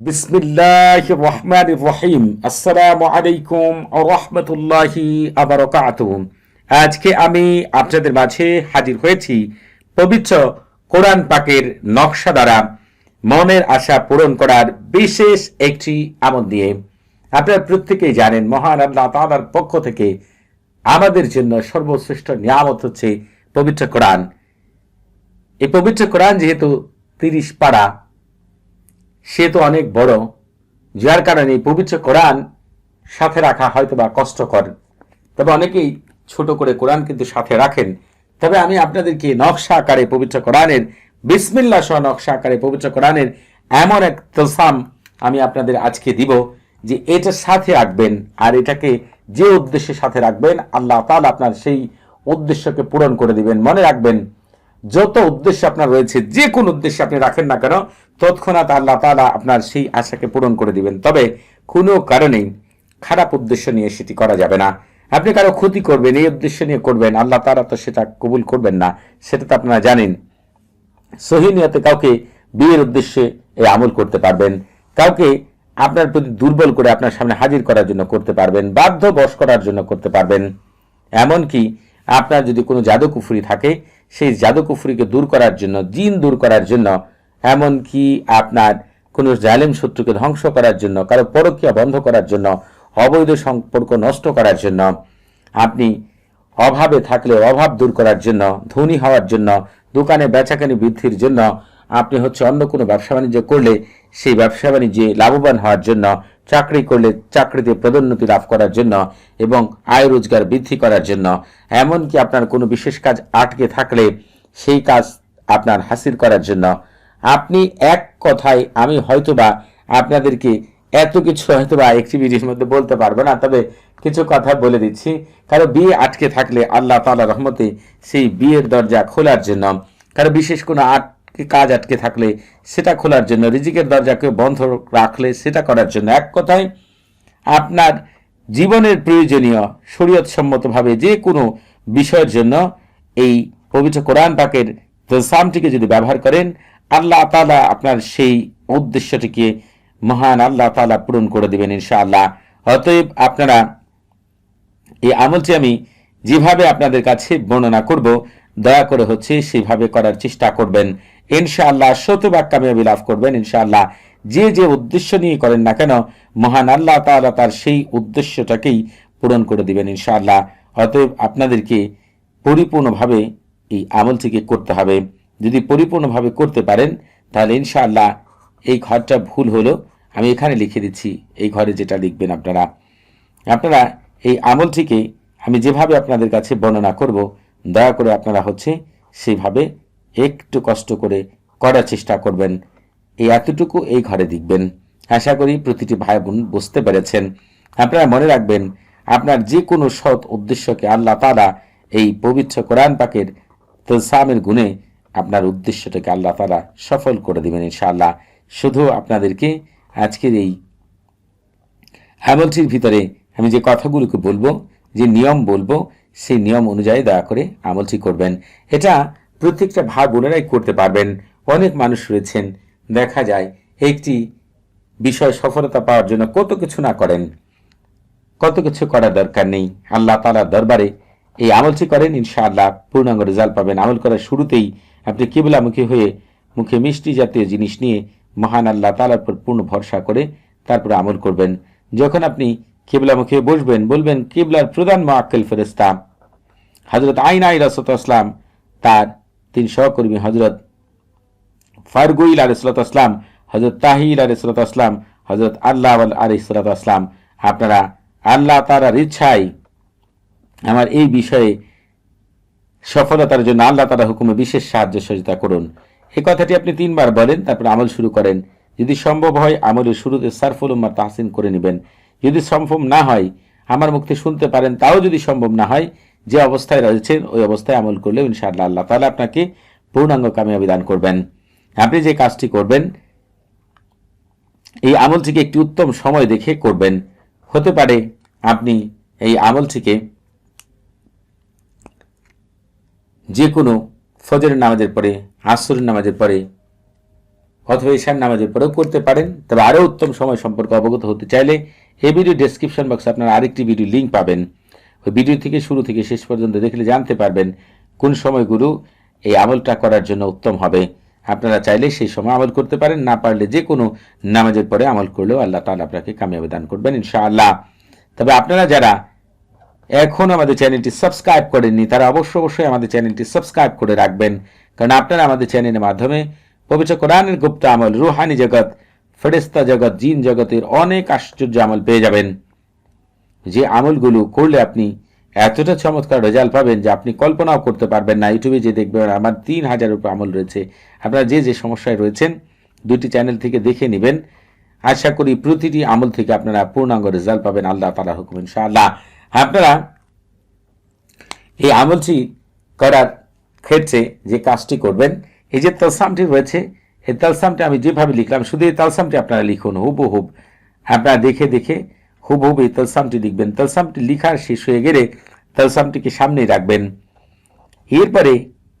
বিসমিল্লাহ রহমান রহিম। আসসালামু আলাইকুম রহমতুল্লাহি আবরকাত আজকে আমি আপনাদের মাঝে হাজির হয়েছি পবিত্র কোরআন পাকের নকশা দ্বারা মনের আশা পূরণ করার বিশেষ একটি আমল নিয়ে। আপনারা প্রত্যেকেই জানেন, মহান আল্লাহ তাআলার পক্ষ থেকে আমাদের জন্য সর্বশ্রেষ্ঠ নিয়ামত হচ্ছে পবিত্র কোরআন। এই পবিত্র কোরআন যেহেতু তিরিশ পাড়া সে তো অনেক বড়, যার কারণে পবিত্র কোরআন সাথে রাখা হয়তো বা কষ্টকর। তবে অনেকেই ছোট করে কোরআন কিন্তু সাথে রাখেন। তবে আমি আপনাদেরকে নকশা আকারে পবিত্র কোরআনের বিসমিল্লা সহ নকশা আকারে পবিত্র কোরআনের এমন এক তলসাম আমি আপনাদের আজকে দিব যে এটা সাথে রাখবেন আর এটাকে যে উদ্দেশ্যে সাথে রাখবেন, আল্লাহ তাআলা আপনার সেই উদ্দেশ্যকে পূরণ করে দিবেন। মনে রাখবেন যত উদ্দেশ্য আপনার রয়েছে, যে কোন উদ্দেশ্যে আপনি রাখেন না কেন, তৎক্ষণাৎ আল্লাহ তাআলা আপনার সেই আশাকে পূরণ করে দিবেন। তবে কোনো কারণেই খারাপ উদ্দেশ্য নিয়ে সেটি করা যাবে না। আপনি কারও ক্ষতি করবেন, এই উদ্দেশ্য নিয়ে করবেন, আল্লাহ তাআলা তো সেটা কবুল করবেন না, সেটা তো আপনারা জানেন। সহিনিয়তে কাউকে বিয়ের উদ্দেশ্যে এই আমল করতে পারবেন, কাউকে আপনার প্রতি দুর্বল করে আপনার সামনে হাজির করার জন্য করতে পারবেন বাধ্য বশ করার জন্য করতে পারবেন। এমনকি আপনার যদি কোনো জাদুকুফুরি থাকে সেই জাদুকুফুরিকে দূর করার জন্য দিন দূর করার জন্য এমন কি আপনার কোনো জালেম শত্রুকে ধ্বংস করার জন্য, কারও পরকীয়া বন্ধ করার জন্য, অবৈধ সম্পর্ক নষ্ট করার জন্য, আপনি অভাবে থাকলে অভাব দূর করার জন্য, ধনী হওয়ার জন্য, দোকানে বেচাকানি বৃদ্ধির জন্য আপনি হচ্ছে অন্য কোনো ব্যবসা বাণিজ্য করলে সেই ব্যবসা বাণিজ্যে লাভবান হওয়ার জন্য, চাকরি করলে চাকরিতে পদোন্নতি লাভ করার জন্য এবং আয় রোজগার বৃদ্ধি করার জন্য, এমনকি আপনার কোনো বিশেষ কাজ আটকে থাকলে সেই কাজ আপনার হাসিল করার জন্য, আপনি এক কথায় আমি হয়তোবা আপনাদেরকে এত কিছু হয়তোবা অ্যাক্টিভিটির মধ্যে বলতে পারব না, তবে কিছু কথা বলে দিচ্ছি। কারও বিয়ে আটকে থাকলে আল্লাহ তাআলা রহমতে সেই বিয়ের দরজা খোলার জন্য, কারও বিশেষ কোনো আটকে কাজ আটকে থাকলে সেটা খোলার জন্য, রিজিকের দরজাকে বন্ধ রাখলে সেটা করার জন্য। এক কথায়, আপনার জীবনের প্রয়োজনীয় শরীয়ত সম্মতভাবে যে কোনো বিষয়ের জন্য এই পবিত্র কোরআন পাকের সামটিকে যদি ব্যবহার করেন, আল্লাহ তালা আপনার সেই উদ্দেশ্যটিকে মহান আল্লাহ তালা পূরণ করে দেবেন ইনশাআল্লাহ। অতএব আপনারা এই আমলটি আমি যেভাবে আপনাদের কাছে বর্ণনা করব, দয়া করে হচ্ছে সেভাবে করার চেষ্টা করবেন। ইনশাআল্লাহ শতভাগ কামিয়াবি লাভ করবেন, ইনশাআল্লাহ। যে যে উদ্দেশ্য নিয়ে করেন না কেন, মহান আল্লাহ তাআলা তার সেই উদ্দেশ্যটাকেই পূরণ করে দিবেন, ইনশাআল্লাহ। অতএব আপনাদেরকে পরিপূর্ণভাবে এই আমলটিকে করতে হবে। যদি পরিপূর্ণভাবে করতে পারেন, তাহলে ইনশাআল্লাহ এই ঘরটা ভুল হলো। আমি এখানে লিখে দিচ্ছি, এই ঘরে যেটা লিখবেন আপনারা। আপনারা এই আমলটিকে আমি যেভাবে আপনাদের কাছে বর্ণনা করব, দয়া করে আপনারা হচ্ছে সেইভাবে একটু কষ্ট করে করার চেষ্টা করবেন। এই এতটুকু এই ঘরে দেখবেন। আশা করি প্রতিটি ভাই বোন বুঝতে পেরেছেন। আপনারা মনে রাখবেন, আপনার যে কোনো সৎ উদ্দেশ্যকে আল্লাহ তাআলা এই পবিত্র কোরআন পাকের তলসামের গুণে আপনার উদ্দেশ্যটাকে আল্লাহ তাআলা সফল করে দিবেন ইনশাআল্লাহ। শুধু আপনাদেরকে আজকের এই আমলটির ভিতরে আমি যে কথাগুলোকে বলব, যে নিয়ম বলব, সেই নিয়ম অনুযায়ী দয়া করে আমলটি করবেন। এটা প্রত্যেকটা ভাগ বোনেরাই করতে পারবেন। অনেক মানুষ রয়েছেন। দেখা যায় একটি বিষয় সফলতা পাওয়ার জন্য কত কিছু না করেন। কত কিছু করার দরকার নেই। আল্লাহ তালার দরবারে এই আমলটি করেন? ইনশাআল্লাহ পূর্ণাঙ্গ রেজাল্ট পাবেন। আমল করার শুরুতেই আপনি কেবলামুখী হয়ে মুখে মিষ্টি জাতীয় জিনিস নিয়ে মহান আল্লাহ তালার উপর পূর্ণ ভরসা করে তারপরে আমল করবেন। যখন আপনি কেবলামুখী হয়ে বসবেন, বলবেন কেবলার প্রধান মাক্কেল ফেরেস্তা হজরত আইন আই রাসতাম তার তিন সহকর্মী হজরত ফারগুইল আলী সালাতাম হজরত তাহিল আলী সালাতাম হজরত আল্লাহ আলী সালাতাম আপনারা আল্লাহ তারার ইচ্ছায় আমার এই বিষয়ে সফলতার জন্য আল্লাহ তারা হুকুমে বিশেষ সাহায্য সহযোগিতা করুন। এই কথাটি আপনি তিনবার বলেন, তারপর আমল শুরু করেন। যদি সম্ভব হয়, আমলের শুরুতে সারফুল উম্মার তাহসিন করে নেবেন। যদি সম্ভব না হয়, আমার মুক্তি শুনতে পারেন, তাও যদি সম্ভব না হয় যে অবস্থায় রয়েছেন, ওই অবস্থায় আমল করলেও ইনশাআল্লাহ আল্লাহ তাহলে আপনাকে পূর্ণাঙ্গ কামিয়াবি দান করবেন। আপনি যে কাজটি করবেন, এই আমলটিকে একটি উত্তম সময় দেখে করবেন। হতে পারে আপনি এই আমলটিকে যে কোনো ফজরের নামাজের পরে, আসরের নামাজের পরে অথবা ঈশান নামাজের পরেও করতে পারেন। তবে আরও উত্তম সময় সম্পর্কে অবগত হতে চাইলে এই ভিডিও ডেসক্রিপশন বক্সে আপনারা আরেকটি ভিডিও লিঙ্ক পাবেন। ওই ভিডিও থেকে শুরু থেকে শেষ পর্যন্ত দেখলে জানতে পারবেন কোন সময় গুরু এই আমলটা করার জন্য উত্তম হবে। আপনারা চাইলে সেই সময় আমল করতে পারেন, না পারলে যে কোনো নামাজের পরে আমল করলেও আল্লাহ তাআলা আপনাকে কামিয়াবি দান করবেন ইনশাআল্লাহ। তবে আপনারা যারা এখন আমাদের চ্যানেলটি সাবস্ক্রাইব করেননি, তারা অবশ্য অবশ্যই আমাদের চ্যানেলটি সাবস্ক্রাইব করে রাখবেন। কারণ আপনারা আমাদের চ্যানেলের মাধ্যমে পবিত্র কোরআনের গুপ্ত আমল, রুহানি জগৎ ফেরেস্তা জগৎ, জিন জগতের অনেক আশ্চর্য আমল পেয়ে যাবেন। যে আমলগুলো করলে আপনি এতটা চমৎকার রেজাল্ট পাবেন যে আপনি কল্পনাও করতে পারবেন না। ইউটিউবে যে দেখবেন, আমার তিন হাজার উপর আমল রয়েছে। আপনারা যে যে সমস্যায় রয়েছেন, দুটি চ্যানেল থেকে দেখে নেবেন। আশা করি প্রতিটি আমল থেকে আপনারা পূর্ণাঙ্গ রেজাল্ট পাবেন। আল্লাহ তালা হুকুম, ইনশাআল্লাহ। আপনারা এই আমলটি করার ক্ষেত্রে যে কাজটি করবেন, এই যে তালসামটি রয়েছে, এই তালসামটি আমি যেভাবে লিখলাম, শুধু এই তালসামটি আপনারা লিখুন হুবহুব আপনারা দেখে দেখে হুবহুব এই তালসামটি লিখবেন। তালসামটি লিখার শেষ হয়ে গেলে তালসামটিকে সামনে রাখবেন। এরপরে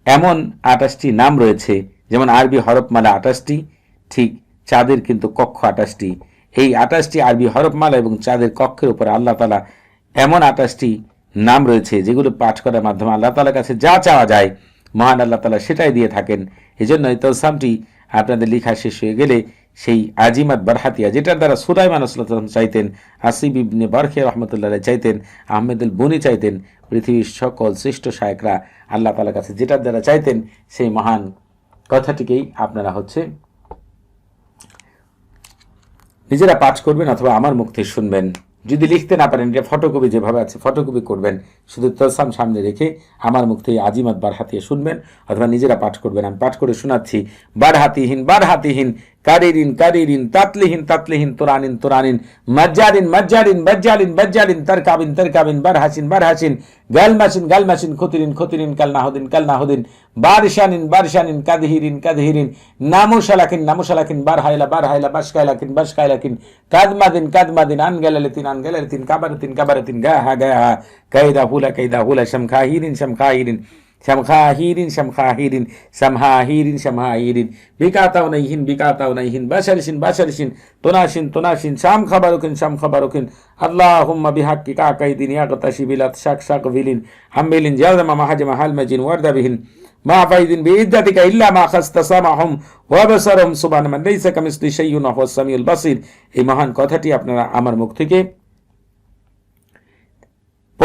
এমন আঠাশটি নাম রয়েছে, যেমন আরবি হরফমালা আঠাশটি ঠিক চাঁদের কিন্তু কক্ষ আঠাশটি এই আঠাশটি আরবি হরফমালা এবং চাঁদের কক্ষের উপরে আল্লাহ তালা এমন আঠাশটি নাম রয়েছে, যেগুলো পাঠ করার মাধ্যমে আল্লাহ তালার কাছে যা চাওয়া যায়, মহান আল্লাহ তালা সেটাই দিয়ে থাকেন। এই জন্য এই তলসামটি আপনাদের লেখা শেষ হয়ে গেলে সেই আজিমাত বারহাতিয়া, যেটার দ্বারা সুলাইমান আসলাম চাইতেন আসিব ইবনে বারখে রহমতুল্লাহ চাইতেন আহমেদুল বনি চাইতেন, পৃথিবীর সকল শ্রেষ্ঠ শায়করা আল্লাহ তালার কাছে যেটার দ্বারা চাইতেন, সেই মহান কথাটিকেই আপনারা হচ্ছে নিজেরা পাঠ করবেন অথবা আমার মুখ থেকে শুনবেন। যদি লিখতে না পারেন, এটা ফটোকপি যেভাবে আছে ফটোকপি করবেন। শুধু তলসাম সামনে রেখে আমার মুখ থেকে আজিমাত বার হাতিয়ে শুনবেন, অথবা নিজেরা পাঠ করবেন। আমি পাঠ করে শোনাচ্ছি বার হাতিহীন বার হাতিহীন कारीरिन कारीरिन तातलीहीन तातलीहीन तुरानिन तुरानिन मज्जारिन मज्जारिन बज्जालिन बज्जालिन तरकाबिन तरकाबिन बरहसिन बरहसिन गलमसिन गलमसिन खुतरिन खुतरिन कल नाहुदिन कल नाहुदिन बारिशानिन बारिशानिन कदहिरिन कदहिरिन नामुशलाकिन नामुशलाकिन बरहाइला बरहाइला बशकाइलाकिन बशकाइलाकिन कदमदिन कदमदिन अनगललतिन अनगललतिन कबरतिन कबरतिन गहा गहा कैदा हुला कैदा हुला शमखाहिरिन शमखाहिरिन শামখাহিরিন শামখাহিরিন শামহাহিরিন শামহাহিরিন বিকাতাউনাইহিন বিকাতাউনাইহিন বাশারিসিন বাশারিসিন তোনাসিন তোনাসিন শাম খাবারুকিন শাম খাবারুকিন আল্লাহুম্মা বিহাক্কি কাকাইদিন ইয়াগতাশি বিলাত শাক শাক বিলিন হাম্বিলিন জালমা মাহাজমা হালমাজিন ওয়ারদাবিহিন বিইদ্দাতিকা ইল্লা মা খাস্তা সামাহুম ওয়া বাসারহুম সুবহানা মান লাইসা কামিসলি শাইউন ওয়া হুয়াস সামিউল বাসির এই মহান কথাটি আপনারা আমার মুখ থেকে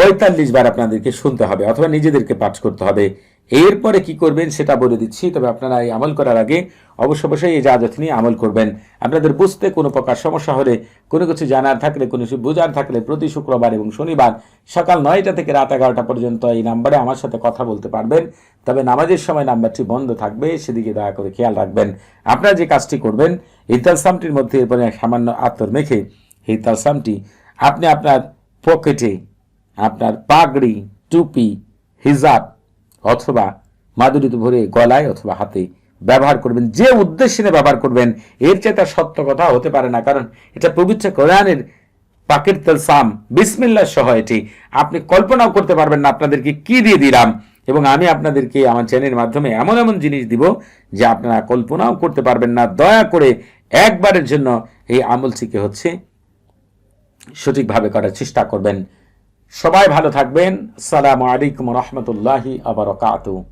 পঁয়তাল্লিশ বার আপনাদেরকে শুনতে হবে অথবা নিজেদেরকে পাঠ করতে হবে। এরপরে কি করবেন সেটা বলে দিচ্ছি, তবে আপনারা এই আমল করার আগে অবশ্য অবশ্যই এই জাজত নিয়ে আমল করবেন। আপনাদের বুঝতে কোনো প্রকার সমস্যা হলে, কোনো কিছু জানার থাকলে, কোনো কিছু বোঝার থাকলে প্রতি শুক্রবার এবং শনিবার সকাল নয়টা থেকে রাত এগারোটা পর্যন্ত এই নাম্বারে আমার সাথে কথা বলতে পারবেন। তবে নামাজের সময় নাম্বারটি বন্ধ থাকবে, সেদিকে দয়া করে খেয়াল রাখবেন। আপনারা যে কাজটি করবেন, এই তালসামটির মধ্যে এরপরে সামান্য আত্মর মেখে, এই তালসামটি আপনি আপনার পকেটে আপনার পাগড়ি, টুপি, হিজাব অথবা মাদুরিতে ভরে গলায় অথবা হাতে ব্যবহার করবেন, যে উদ্দেশ্যে নিয়ে ব্যবহার করবেন, এর চেয়ে তার সত্য কথা হতে পারে না। কারণ এটা পবিত্র কোরআনের পাকের তেলসাম। বিসমিল্লাহ সহ এটি। আপনি কল্পনাও করতে পারবেন না আপনাদেরকে কি দিয়ে দিলাম। এবং আমি আপনাদেরকে আমার চ্যানেলের মাধ্যমে এমন এমন জিনিস দিব যে আপনারা কল্পনাও করতে পারবেন না। দয়া করে একবারের জন্য এই আমলটিকে হচ্ছে সঠিকভাবে করার চেষ্টা করবেন। সবাই ভালো থাকবেন। সালামু আলাইকুম রহমতুল্লাহি আবরকাত